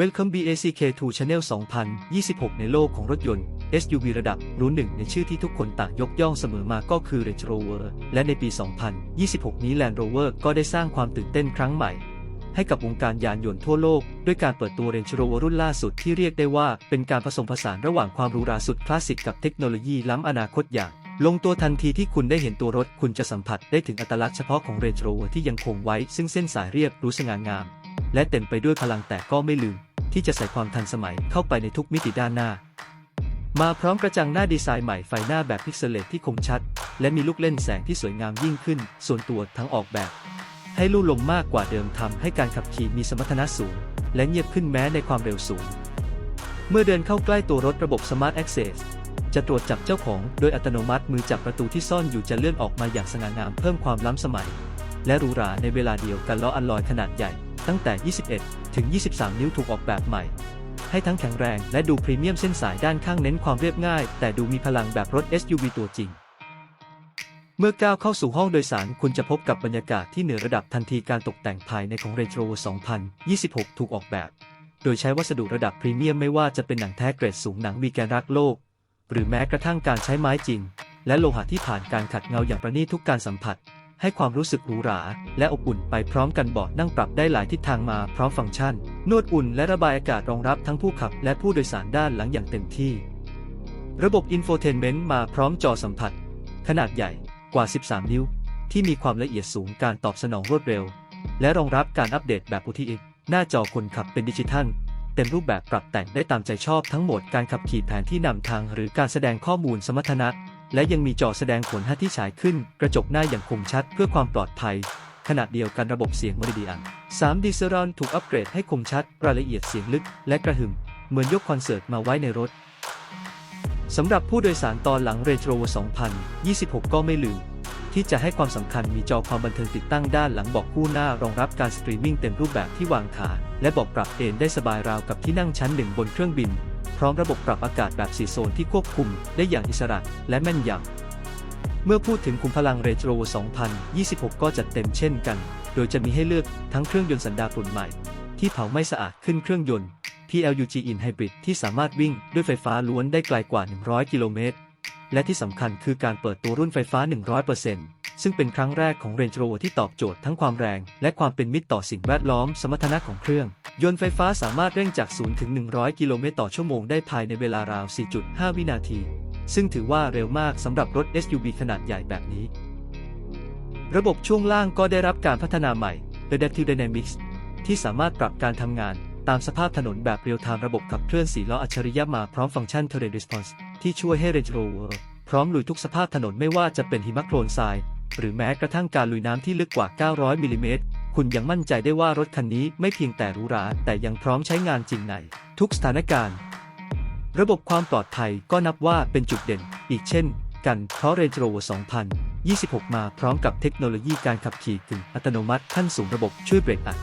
Welcome BACK2 Channel 2026 ในโลกของรถยนต์ SUV ระดับหรู้หนึ่งในชื่อที่ทุกคนต่างยกย่องเสมอมาก็คือ Range Rover และในปี 2026 นี้ Land Rover ก็ได้สร้างความตื่นเต้นครั้งใหม่ ให้กับวงการยานยนต์ทั่วโลก ด้วยการเปิดตัว Range Rover รุ่นล่าสุดที่เรียกได้ว่าเป็นการผสมผสานระหว่างความหรูหราสุดคลาสสิกกับเทคโนโลยีล้ำอนาคตอย่างลงตัวทันทีที่คุณได้เห็นตัวรถคุณจะสัมผัสได้ถึงอัตลักษณ์เฉพาะของ Range Rover ที่ยังคงไว้ซึ่งเส้นสายเรียบรู้สง่างาม และเต็มไปด้วยพลังแต่ก็ไม่ลืม ที่จะใส่ความทันสมัยเข้าไปในทุกมิติด้านหน้า มาพร้อมกระจังหน้าดีไซน์ใหม่ไฟหน้าแบบพิกเซลเลตที่คมชัด และมีลูกเล่นแสงที่สวยงามยิ่งขึ้น ส่วนตัวทั้งออกแบบ ให้ลู่ลมมากกว่าเดิมทำให้การขับขี่มีสมรรถนะสูง และเงียบขึ้นแม้ในความเร็วสูง เมื่อเดินเข้าใกล้ตัวรถระบบ Smart Access จะตรวจจับเจ้าของโดยอัตโนมัติมือจับประตูที่ซ่อนอยู่จะเลื่อนออกมาอย่างสง่างามเพิ่มความล้ำสมัย และหรูหราในเวลาเดียวกันล้ออัลลอยขนาดใหญ่ ตั้งแต่ 21 ถึง 23 นิ้วถูกออกแบบใหม่ ให้ทั้งแข็งแรงและดูพรีเมียมเส้นสายด้านข้างเน้นความเรียบง่าย แต่ดูมีพลังแบบรถ SUV ตัวจริง เมื่อก้าวเข้าสู่ห้องโดยสารคุณจะพบกับบรรยากาศที่เหนือระดับทันทีการตกแต่งภายในของ Range Rover 2026 ถูกออกแบบ โดยใช้วัสดุระดับพรีเมียมไม่ว่าจะเป็นหนังแท้เกรดสูงหนังวีแกนรักโลก หรือแม้กระทั่งการใช้ไม้จริง และโลหะที่ผ่านการขัดเงาอย่างประณีตทุกการสัมผัส ให้ความรู้สึกหรูหรา และอบอุ่นไปพร้อมกันเบาะนั่งปรับได้หลายทิศทางมาพร้อมฟังก์ชัน นวดอุ่นและระบายอากาศรองรับทั้งผู้ขับและผู้โดยสารด้านหลังอย่างเต็มที่ ระบบอินโฟเทนเมนต์มาพร้อมจอสัมผัส ขนาดใหญ่กว่า 13 นิ้ว ที่มีความละเอียดสูงการตอบสนองรวดเร็ว และรองรับการอัปเดตแบบ OTA หน้าจอคนขับเป็นดิจิทัลเต็มรูปแบบปรับแต่งได้ตามใจชอบทั้งหมดการขับขี่แผนที่นำทางหรือการแสดงข้อมูลสมรรถนะ และยังมีจอแสดงผลห้ที่ฉายขึ้น กระจกหน้าอย่างคมชัดเพื่อความปลอดภัย ขณะเดียวกันระบบเสียงมริเดิอัน 3D Surround ถูกอัปเกรดให้คมชัด รายละเอียดเสียงลึก และกระหึ่ม เหมือนยกคอนเสิร์ตมาไว้ในรถสำหรับผู้โดยสารตอนหลัง Range Rover 2026 ก็ไม่ลืม ที่จะให้ความสำคัญมีจอความบันเทิงติดตั้งด้านหลังเบอกคู่หน้ารองรับการสตรีมมิ่งเต็มรูปแบบที่วางขาและเบอกปรับเอนได้สบายราวกับที่นั่งชั้นหนึ่งบนเครื่องบิน พร้อมระบบปรับอากาศแบบสีโซนที่ควบคุมได้อย่างอิสระและแม่นยำ เมื่อพูดถึงขุมพลัง Range Rover 2026 ก็จัดเต็มเช่นกัน โดยจะมีให้เลือกทั้งเครื่องยนต์สันดาปรุ่นใหม่ ที่เผาไม่สะอาดขึ้นเครื่องยนต์ PLUG In Hybrid ที่สามารถวิ่งด้วยไฟฟ้าล้วนได้ไกลกว่า 100 กิโลเมตร และที่สำคัญคือการเปิดตัวรุ่นไฟฟ้า 100% ซึ่งเป็นครั้งแรกของ Range Rover ที่ตอบโจทย์ทั้งความแรง และความเป็นมิตรต่อสิ่งแวดล้อมสมรรถนะของเครื่อง ยนต์ไฟฟ้าสามารถเร่งจาก 0 ถึง 100 กิโลเมตรต่อชั่วโมงได้ภายในเวลาราว 4.5 วินาที ซึ่งถือว่าเร็วมากสำหรับรถ SUV ขนาดใหญ่แบบนี้ ระบบช่วงล่างก็ได้รับการพัฒนาใหม่ Adaptive Dynamics ที่สามารถปรับการทำงานตามสภาพถนนแบบเรียลไทม์ระบบขับเคลื่อนสีล้ออัจฉริยะมาพร้อมฟังก์ชัน Terrain Response ที่ช่วยให้ Range Rover พร้อมลุยทุกสภาพถนนไม่ว่าจะเป็นหิมะโคลนทราย หรือแม้กระทั่งการลุยน้ำที่ลึกกว่า 900 มิลลิเมตร คุณยังมั่นใจได้ว่ารถคันนี้ไม่เพียงแต่หรูหราแต่ยังพร้อมใช้งานจริงในทุกสถานการณ์ ระบบความปลอดภัยก็นับว่าเป็นจุดเด่น อีกเช่น กันเพราะ Range Rover 2026 มาพร้อมกับเทคโนโลยีการขับขี่กึ่งอัตโนมัติขั้นสูงระบบช่วยเบรกอัด